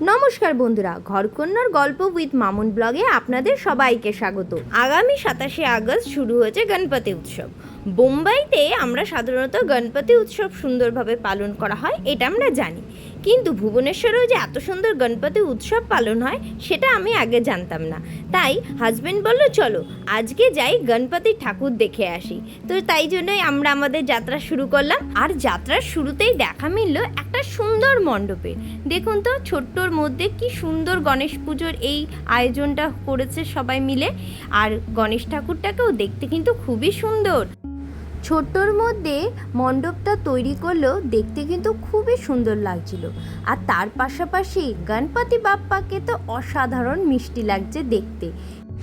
নমস্কার বন্ধুরা, ঘরকন্যার গল্প উইথ মামুন ব্লগে আপনাদের সবাইকে স্বাগত। আগামী সাতাশে আগস্ট শুরু হয়েছে গণপতি উৎসব। বোম্বাইতে আমরা সাধারণত গণপতি উৎসব সুন্দরভাবে পালন করা হয়, এটা আমরা জানি। কিন্তু ভুবনেশ্বরেও যে এত সুন্দর গণপতি উৎসব পালন হয়, সেটা আমি আগে জানতাম না। তাই হাজব্যান্ড বলল, চলো, আজকে যাই গণপতি ঠাকুর দেখে আসি। তো তাই জন্যই আমরা আমাদের যাত্রা শুরু করলাম। আর যাত্রার শুরুতেই দেখা মিলল একটা সুন্দর মণ্ডপে। দেখুন তো, ছোট্টর মধ্যে কি সুন্দর গণেশ পুজোর এই আয়োজনটা করেছে সবাই মিলে। আর গণেশ ঠাকুরটাকেও দেখতে কিন্তু খুবই সুন্দর। ছোট্টর মধ্যে মণ্ডপটা তৈরি করলেও দেখতে কিন্তু খুবই সুন্দর লাগছিল। আর তার পাশাপাশি গণপতি বাপ্পাকে তো অসাধারণ মিষ্টি লাগছে দেখতে।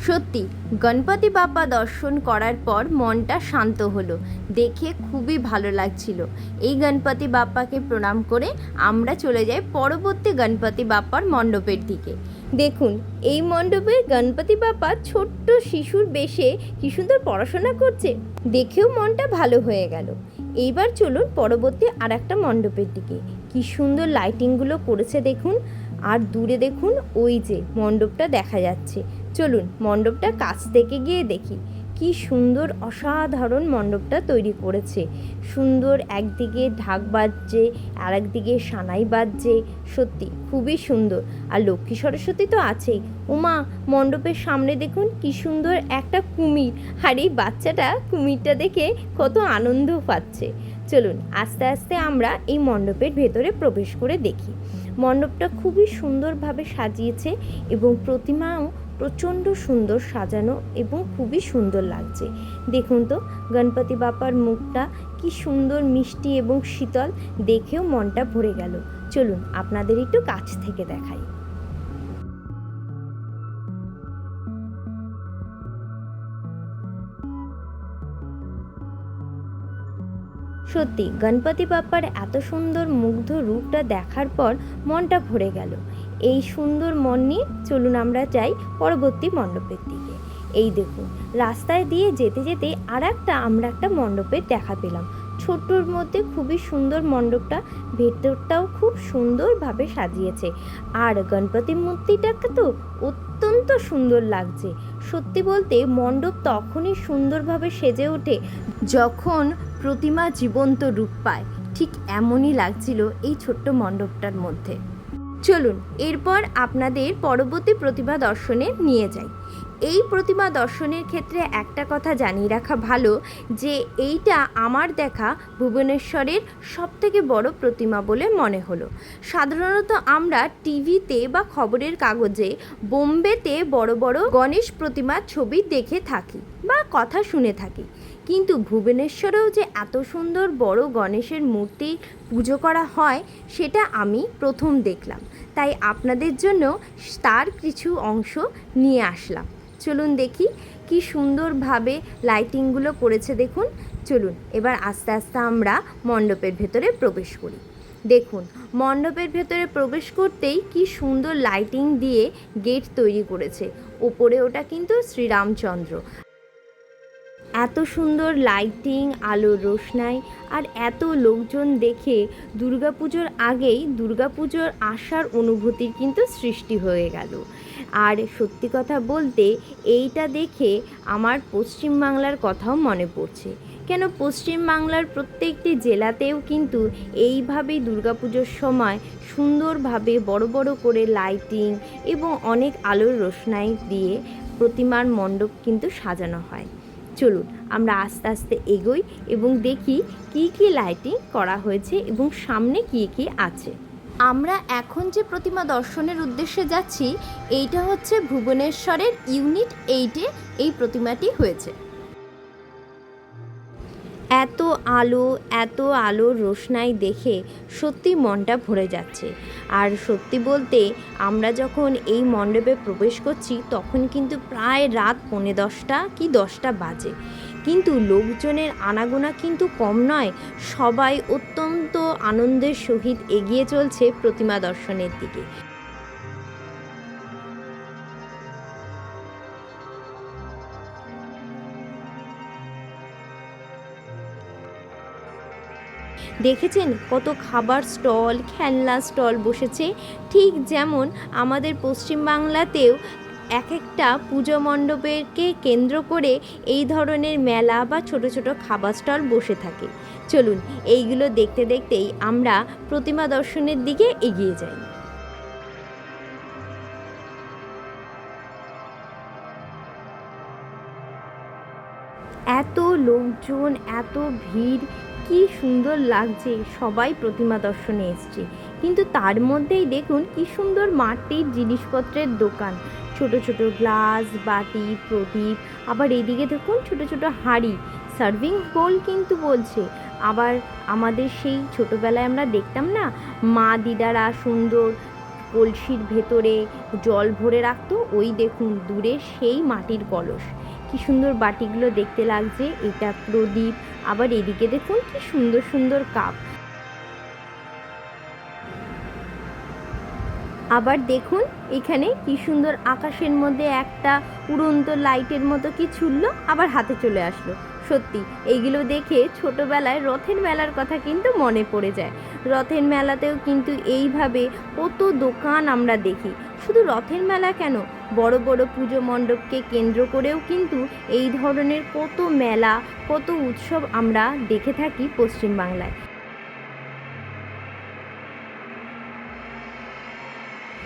সত্যি, গণপতি বাপ্পা দর্শন করার পর মনটা শান্ত হলো, দেখে খুবই ভালো লাগছিল। এই গণপতি বাপ্পাকে প্রণাম করে আমরা চলে যাই পরবর্তী গণপতি বাপ্পার মণ্ডপের দিকে। দেখুন, এই মণ্ডপে গণপতি বাপ্পা ছোট্ট শিশুর বেশে কি সুন্দর পড়াশোনা করছে, দেখেও মনটা ভালো হয়ে গেল। এইবার চলুন পরবর্তী আর একটা মণ্ডপের দিকে। কি সুন্দর লাইটিংগুলো করেছে দেখুন, আর দূরে দেখুন ওই যে মণ্ডপটা দেখা যাচ্ছে। চলুন মণ্ডপটা কাছ থেকে গিয়ে দেখি। কি সুন্দর অসাধারণ মণ্ডপটা তৈরি করেছে। সুন্দর একদিকে ঢাক বাজছে আর একদিকে সানাই বাজছে। সত্যি খুবই সুন্দর। আর লক্ষ্মী সরস্বতী তো আছেই। ওমা মণ্ডপের সামনে দেখুন কি সুন্দর একটা কুমির। আর এই বাচ্চাটা কুমিরটা দেখে কত আনন্দ পাচ্ছে। চলুন আস্তে আস্তে আমরা এই মণ্ডপের ভেতরে প্রবেশ করে দেখি। মণ্ডপটা খুবই সুন্দরভাবে সাজিয়েছে এবং প্রতিমাও প্রচণ্ড সুন্দর সাজানো এবং খুবই সুন্দর লাগছে। দেখুন তো, গণপতি বাপার মুখটা কি সুন্দর, মিষ্টি এবং শীতল, দেখেও মনটা ভরে গেল। চলুন, আপনাদের একটু কাছ থেকে দেখাই। সত্যি, গণপতি বাপ্পার এত সুন্দর মুগ্ধ রূপটা দেখার পর মনটা ভরে গেল। এই সুন্দর মন নিয়ে চলুন আমরা যাই পরবর্তী মণ্ডপের দিকে। এই দেখুন, রাস্তায় দিয়ে যেতে যেতে আর একটা আমরা একটা মণ্ডপের দেখা পেলাম। ছোট্টর মধ্যে খুবই সুন্দর মণ্ডপটা, ভেতরটাও খুব সুন্দরভাবে সাজিয়েছে। আর গণপতি মূর্তিটাকে তো অত্যন্ত সুন্দর লাগছে। সত্যি বলতে, মণ্ডপ তখনই সুন্দরভাবে সেজে ওঠে যখন প্রতিমা জীবন্ত রূপ পায়। ঠিক এমনই লাগছিল এই ছোট্ট মণ্ডপটার মধ্যে। চলুন, এরপর আপনাদের পরবর্তী প্রতিমা দর্শনে নিয়ে যাই। এই প্রতিমা দর্শনের ক্ষেত্রে একটা কথা জানিয়ে রাখা ভালো যে, এইটা আমার দেখা ভুবনেশ্বরের সবথেকে বড় প্রতিমা বলে মনে হলো। সাধারণত আমরা টিভিতে বা খবরের কাগজে বোম্বেতে বড় বড় গণেশ প্রতিমার ছবি দেখে থাকি বা কথা শুনে থাকি। কিন্তু ভুবনেশ্বরেও যে এত সুন্দর বড় গণেশের মূর্তি পুজো করা হয়, সেটা আমি প্রথম দেখলাম। তাই আপনাদের জন্য তার কিছু অংশ নিয়ে আসলাম। চলুন দেখি কি সুন্দরভাবে লাইটিংগুলো করেছে দেখুন। চলুন, এবার আস্তে আস্তে আমরা মণ্ডপের ভেতরে প্রবেশ করি। দেখুন, মণ্ডপের ভেতরে প্রবেশ করতেই কি সুন্দর লাইটিং দিয়ে গেট তৈরি করেছে। ওপরে ওটা কিন্তু শ্রীরামচন্দ্র। এত সুন্দর লাইটিং আলোর রোশনাই, আর এত লোকজন দেখে দুর্গাপুজোর আগেই দুর্গাপুজোর আসার অনুভূতির কিন্তু সৃষ্টি হয়ে গেল। আর সত্যি কথা বলতে, এইটা দেখে আমার পশ্চিমবাংলার কথাও মনে পড়ছে। কেন পশ্চিমবাংলার প্রত্যেকটি জেলাতেও কিন্তু এইভাবেই দুর্গাপুজোর সময় সুন্দরভাবে বড় বড় করে লাইটিং এবং অনেক আলোর রোশনাই দিয়ে প্রতিমার মণ্ডপ কিন্তু সাজানো হয়। চলুন, আমরা আস্তে আস্তে এগোই এবং দেখি কি কি লাইটিং করা হয়েছে এবং সামনে কি কি আছে। আমরা এখন যে প্রতিমা দর্শনের উদ্দেশ্যে যাচ্ছি, এইটা হচ্ছে ভুবনেশ্বরের ইউনিট এইটে এই প্রতিমাটি হয়েছে। এত আলো, এত আলোর রোশনাই দেখে সত্যি মনটা ভরে যাচ্ছে। আর সত্যি বলতে, আমরা যখন এই মণ্ডপে প্রবেশ করছি, তখন কিন্তু প্রায় রাত পৌনে দশটা কি দশটা বাজে। কিন্তু লোকজনের আনাগোনা কিন্তু কম নয়, সবাই অত্যন্ত আনন্দের সহিত এগিয়ে চলছে প্রতিমা দর্শনের দিকে। দেখেছেন? কত খাবার স্টল, খেলনা স্টল বসেছে। ঠিক যেমন আমাদের পশ্চিমবাংলাতেও এক একটা পুজো মণ্ডপেরকে কেন্দ্র করে এই ধরনের মেলা বা ছোট ছোট খাবার স্টল বসে থাকে। চলুন, এইগুলো দেখতে দেখতেই আমরা প্রতিমা দর্শনের দিকে এগিয়ে যাই। এত লোকজন, এত ভিড়, কি সুন্দর লাগছে। সবাই প্রতিমা দর্শনে এসছে। কিন্তু তার মধ্যেই দেখুন কি সুন্দর মাটির জিনিসপত্রের দোকান। ছোট ছোট গ্লাস, বাটি, প্রদীপ, আবার এদিকে দেখুন ছোট ছোট হাঁড়ি। সার্ভিং বোল কিন্তু বলছে। আবার আমাদের সেই ছোটোবেলায় আমরা দেখতাম না, মা দিদারা সুন্দর কলসির ভেতরে জল ভরে রাখতো, ওই দেখুন দূরে সেই মাটির কলস। কি সুন্দর বাটিগুলো দেখতে লাগছে। এটা প্রদীপ। আবার এদিকে দেখুন কি সুন্দর সুন্দর কাপ। আবার দেখুন এখানে কি সুন্দর আকাশের মধ্যে একটা উড়ন্ত লাইটের মতো কি ছুটলো আবার হাতে চলে আসলো। সত্যি এইগুলো দেখে ছোটবেলায় রথের মেলার কথা কিন্তু মনে পড়ে যায়। রথের মেলাতেও কিন্তু এইভাবে কত দোকান আমরা দেখি। শুধু রথের মেলা কেন? বড় বড় পুজো মণ্ডপকে কেন্দ্র করেও কিন্তু এই ধরনের কত মেলা, কত উৎসব আমরা দেখে থাকি পশ্চিমবাংলায়।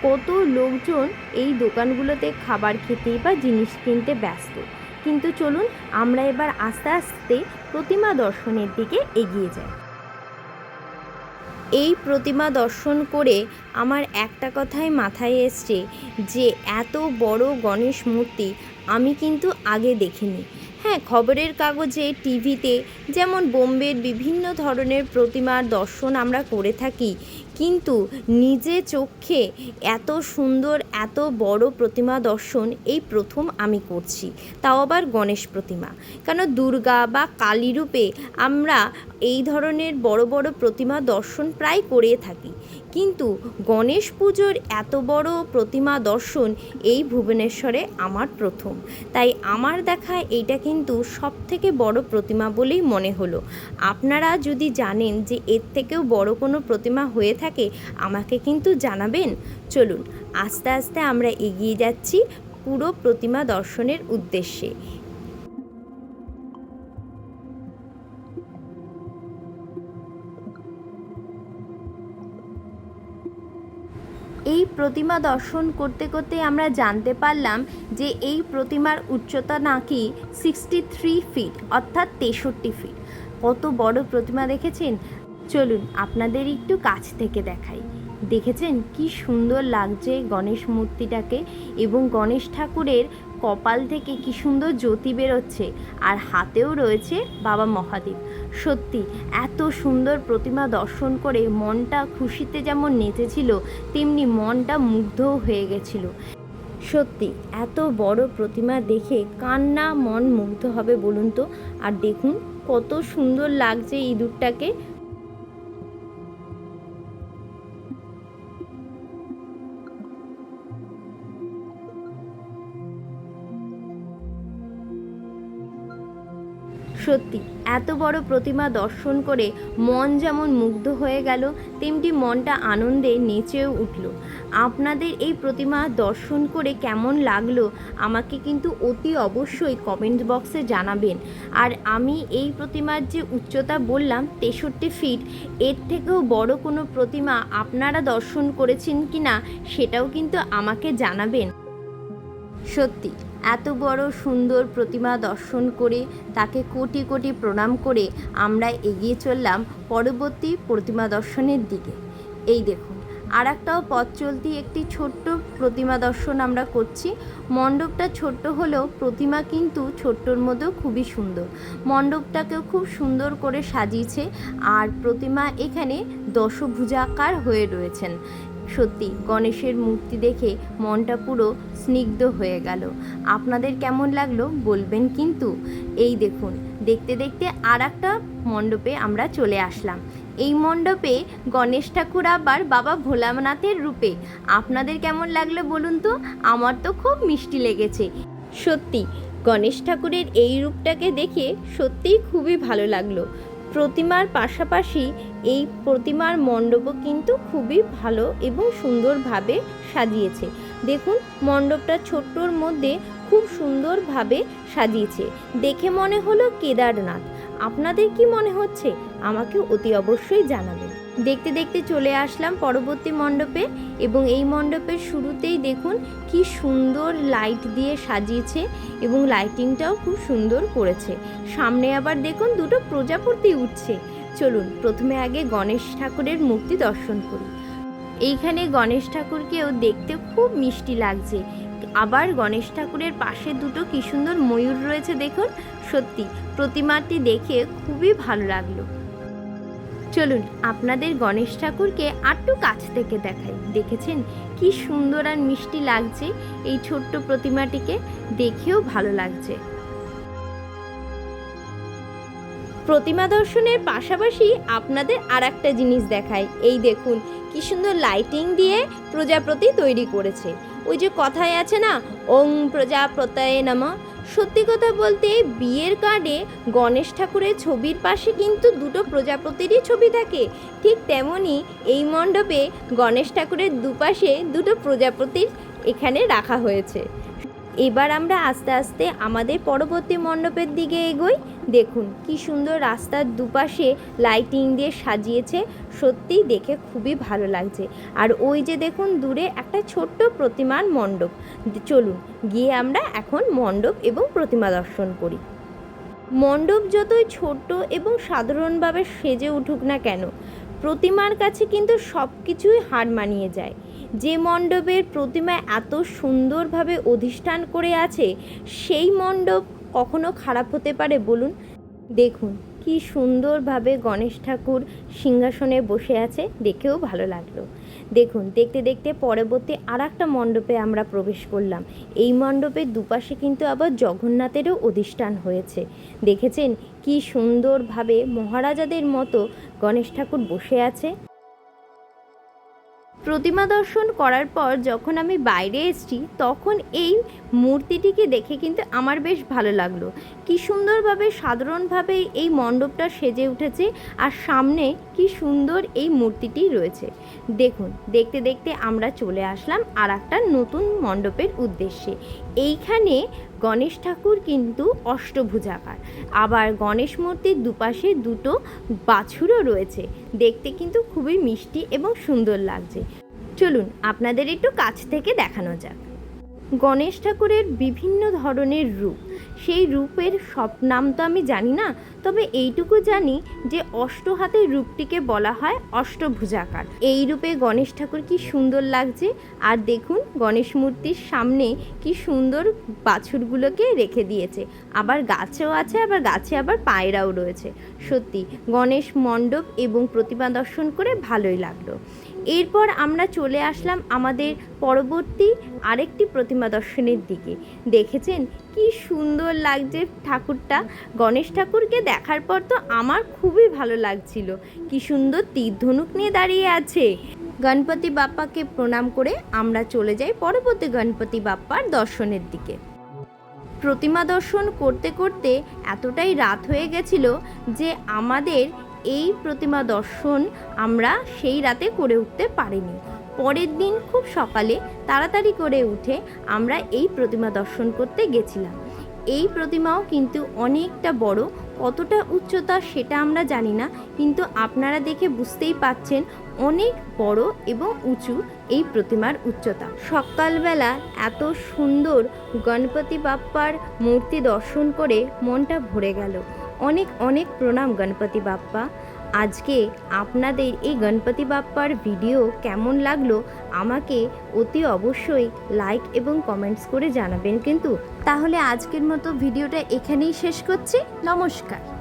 কত লোকজন এই দোকানগুলোতে খাবার খেতে বা জিনিস কিনতে ব্যস্ত। কিন্তু চলুন, আমরা এবার আস্তে আস্তে প্রতিমা দর্শনের দিকে এগিয়ে যাই। এই প্রতিমা দর্শন করে আমার একটা কথাই মাথায় এসছে যে, এত বড় গণেশ মূর্তি আমি কিন্তু আগে দেখিনি। হ্যাঁ খবরের কাগজে, টিভিতে যেমন বোম্বের বিভিন্ন ধরনের প্রতিমার দর্শন আমরা করে থাকি কিন্তু নিজে চোখে এত সুন্দর, এত বড় প্রতিমা দর্শন এই প্রথম আমি করছি। তাও আবার গণেশ প্রতিমা। কেন দুর্গা বা কালী রূপে আমরা এই ধরনের বড় বড় প্রতিমা দর্শন প্রায় করে থাকি। কিন্তু গণেশ পুজোর এত বড় প্রতিমা দর্শন এই ভুবনেশ্বরে আমার প্রথম। তাই আমার দেখা এইটা কিন্তু সব থেকে বড় প্রতিমা বলেই মনে হলো। আপনারা যদি জানেন যে এর থেকেও বড় কোনো প্রতিমা হয়ে থাকে আমাকে কিন্তু জানাবেন। চলুন, আস্তে আস্তে আমরা এগিয়ে যাচ্ছি পুরো প্রতিমা দর্শনের উদ্দেশ্যে। এই প্রতিমা দর্শন করতে করতে আমরা জানতে পারলাম যে এই প্রতিমার উচ্চতা নাকি সিক্সটি থ্রি ফিট, অর্থাৎ তেষট্টি ফিট। কত বড় প্রতিমা দেখেছেন? চলুন আপনাদের একটু কাছ থেকে দেখাই। দেখেছেন কি সুন্দর লাগছে গণেশ মূর্তিটাকে এবং গণেশ ঠাকুরের কপাল থেকে কি সুন্দর জ্যোতি বেরোচ্ছে আর হাতেও রয়েছে বাবা মহাদেব। সত্যি, এত সুন্দর প্রতিমা দর্শন করে মনটা খুশিতে যেমন নেচেছিল, তেমনি মনটা মুগ্ধও হয়ে গেছিল। সত্যি, এত বড় প্রতিমা দেখে কান্না মন মুগ্ধ হবে বলুন তো? আর দেখুন কত সুন্দর লাগছে ইঁদুরটাকে সত্যি, এত বড় প্রতিমা দর্শন করে মন যেমন মুগ্ধ হয়ে গেল, তেমনি মনটা আনন্দে নেচেও উঠল। আপনাদের এই প্রতিমা দর্শন করে কেমন লাগল, আমাকে কিন্তু অতি অবশ্যই কমেন্ট বক্সে জানাবেন। আর আমি এই প্রতিমার যে উচ্চতা বললাম, তেষট্টি ফিট এর থেকেও বড় কোনো প্রতিমা আপনারা দর্শন করেছেন কি না সেটাও কিন্তু আমাকে জানাবেন। সত্যি, এত বড় সুন্দর প্রতিমা দর্শন করে তাকে কোটি কোটি প্রণাম করে আমরা এগিয়ে চললাম পরবর্তী প্রতিমা দর্শনের দিকে। এই দেখুন আর একটাও পথ চলতি একটি ছোট্ট প্রতিমা দর্শন আমরা করছি। মণ্ডপটা ছোট্ট হলেও প্রতিমা কিন্তু ছোট্টর মধ্যেও খুবই সুন্দর। মণ্ডপটাকেও খুব সুন্দর করে সাজিয়েছে আর প্রতিমা এখানে দশভুজাকার হয়ে রয়েছেন। সত্যি, গণেশের মূর্তি দেখে মনটা পুরো স্নিগ্ধ হয়ে গেল। আপনাদের কেমন লাগল বলবেন কিন্তু। এই দেখুন, দেখতে দেখতে আর একটা মণ্ডপে আমরা চলে আসলাম। এই মণ্ডপে গণেশ ঠাকুর আবার বাবা ভোলানাথের রূপে। আপনাদের কেমন লাগল বলুন তো? আমার তো খুব মিষ্টি লেগেছে। সত্যি, গণেশ ঠাকুরের এই রূপটাকে দেখে সত্যিই খুবই ভালো লাগল। প্রতিমার পাশাপাশি এই প্রতিমার মণ্ডপও কিন্তু খুবই ভালো এবং সুন্দরভাবে সাজিয়েছে। দেখুন, মণ্ডপটা ছোট্টর মধ্যে খুব সুন্দরভাবে সাজিয়েছে। দেখে মনে হলো কেদারনাথ। আপনাদের কি মনে হচ্ছে? আমাকে অতি অবশ্যই জানাবেন। দেখতে দেখতে চলে আসলাম পরবর্তী মণ্ডপে এবং এই মণ্ডপের শুরুতেই দেখুন কি সুন্দর লাইট দিয়ে সাজিয়েছে এবং লাইটিংটাও খুব সুন্দর করেছে। সামনে আবার দেখুন দুটো প্রজাপতি উঠছে। চলুন, প্রথমে আগে গণেশ ঠাকুরের মূর্তি দর্শন করি। এইখানে গণেশ ঠাকুরকেও দেখতে খুব মিষ্টি লাগছে। আবার গণেশ ঠাকুরের পাশে দুটো কি সুন্দর ময়ূর রয়েছে দেখুন। সত্যি, প্রতিমাটি দেখে খুবই ভালো লাগল। চলুন আপনাদের গণেশ ঠাকুরকে আরটু কাছ থেকে দেখাই। দেখেছেন কি সুন্দর আর মিষ্টি লাগছে এই ছোট্ট প্রতিমাটিকে। দেখেও ভালো লাগছে। প্রতিমা দর্শনের পাশাপাশি আপনাদের আর একটা জিনিস দেখাই। এই দেখুন, কি সুন্দর লাইটিং দিয়ে প্রজাপতি তৈরি করেছে। ওই যে কথায় আছে না, ওং প্রজাপতয়ে নমঃ। সত্যি কথা বলতে, বিয়ের কার্ডে গণেশ ঠাকুরের ছবির পাশে কিন্তু দুটো প্রজাপতিরই ছবি থাকে। ঠিক তেমনই এই মণ্ডপে গণেশ ঠাকুরের দুপাশে দুটো প্রজাপতির এখানে রাখা হয়েছে। এবার আমরা আস্তে আস্তে আমাদের পরবর্তী মণ্ডপের দিকে এগোই। দেখুন, কি সুন্দর রাস্তার দুপাশে লাইটিং দিয়ে সাজিয়েছে। সত্যিই দেখে খুবই ভালো লাগছে। আর ওই যে দেখুন, দূরে একটা ছোট্ট প্রতিমার মণ্ডপ। চলুন, গিয়ে আমরা এখন মণ্ডপ এবং প্রতিমা দর্শন করি। মণ্ডপ যতই ছোট্ট এবং সাধারণভাবে সেজে উঠুক না কেন, প্রতিমার কাছে কিন্তু সব কিছুই হার মানিয়ে যায়। যে মণ্ডপের প্রতিমা এত সুন্দরভাবে অধিষ্ঠান করে আছে, সেই মণ্ডপ কখনো খারাপ হতে পারে বলুন? দেখুন, কি সুন্দরভাবে গণেশ ঠাকুর সিংহাসনে বসে আছে, দেখেও ভালো লাগল। দেখুন, দেখতে দেখতে পরবর্তী আর একটা মণ্ডপে আমরা প্রবেশ করলাম। এই মণ্ডপের দুপাশে কিন্তু আবার জগন্নাথেরও অধিষ্ঠান হয়েছে। দেখেছেন কি সুন্দরভাবে মহারাজাদের মতো গণেশ ঠাকুর বসে আছে? প্রতিমা দর্শন করার পর যখন আমি বাইরে এসেছি, তখন এই মূর্তিটিকে দেখে কিন্তু আমার বেশ ভালো লাগল। কি সুন্দরভাবে, সাধারণভাবে এই মণ্ডপটা সেজে উঠেছে আর সামনে কি সুন্দর এই মূর্তিটি রয়েছে। দেখুন, দেখতে দেখতে আমরা চলে আসলাম আর একটা নতুন মণ্ডপের উদ্দেশ্যে। এইখানে গণেশ ঠাকুর কিন্তু অষ্টভুজাকার। আবার গণেশ মূর্তির দুপাশে দুটো বাছুরও রয়েছে। দেখতে কিন্তু খুবই মিষ্টি এবং সুন্দর লাগছে। চলুন আপনাদের একটু কাছ থেকে দেখানো যাক। গণেশ ঠাকুরের বিভিন্ন ধরনের রূপ। সেই রূপের সব নাম তো আমি জানি না, তবে এইটুকু জানি যে অষ্টহাতের রূপটিকে বলা হয় অষ্টভুজাকার। এই রূপে গণেশ ঠাকুর কি সুন্দর লাগছে? আর দেখুন, গণেশ মূর্তির সামনে কি সুন্দর বাছুরগুলোকে রেখে দিয়েছে। আবার গাছেও আছে, আবার গাছে আবার পায়রাও রয়েছে। সত্যি, গণেশ মণ্ডপ এবং প্রতিমা দর্শন করে ভালোই লাগল। এরপর আমরা চলে আসলাম আমাদের পরবর্তী আরেকটি প্রতিমা দর্শনের দিকে। দেখেছেন? কি সুন্দর লাগছে ঠাকুরটা। গণেশ ঠাকুরকে দেখার পর তো আমার খুবই ভালো লাগছিল। কি সুন্দর তীর ধনুক নিয়ে দাঁড়িয়ে আছে। গণপতি বাপ্পাকে প্রণাম করে আমরা চলে যাই পরবর্তী গণপতি বাপ্পার দর্শনের দিকে। প্রতিমা দর্শন করতে করতে এতটাই রাত হয়ে গেছিল যে আমাদের এই প্রতিমা দর্শন আমরা সেই রাতে করে উঠতে পারিনি। পরের দিন খুব সকালে তাড়াতাড়ি করে উঠে আমরা এই প্রতিমা দর্শন করতে গেছিলাম। এই প্রতিমাও কিন্তু অনেকটা বড়, কতটা উচ্চতা সেটা আমরা জানি না, কিন্তু আপনারা দেখে বুঝতেই পাচ্ছেন অনেক বড় এবং উঁচু এই প্রতিমার উচ্চতা। সকালবেলা এত সুন্দর গণপতি বাপ্পার মূর্তি দর্শন করে মনটা ভরে গেল। অনেক অনেক প্রণাম গণপতি বাপ্পা। আজকে আপনাদের এই গণপতি বাপ্পার ভিডিও কেমন লাগল আমাকে অতি অবশ্যই লাইক এবং কমেন্টস করে জানাবেন কিন্তু। তাহলে আজকের মতো ভিডিওটা এখানেই শেষ করছি। নমস্কার।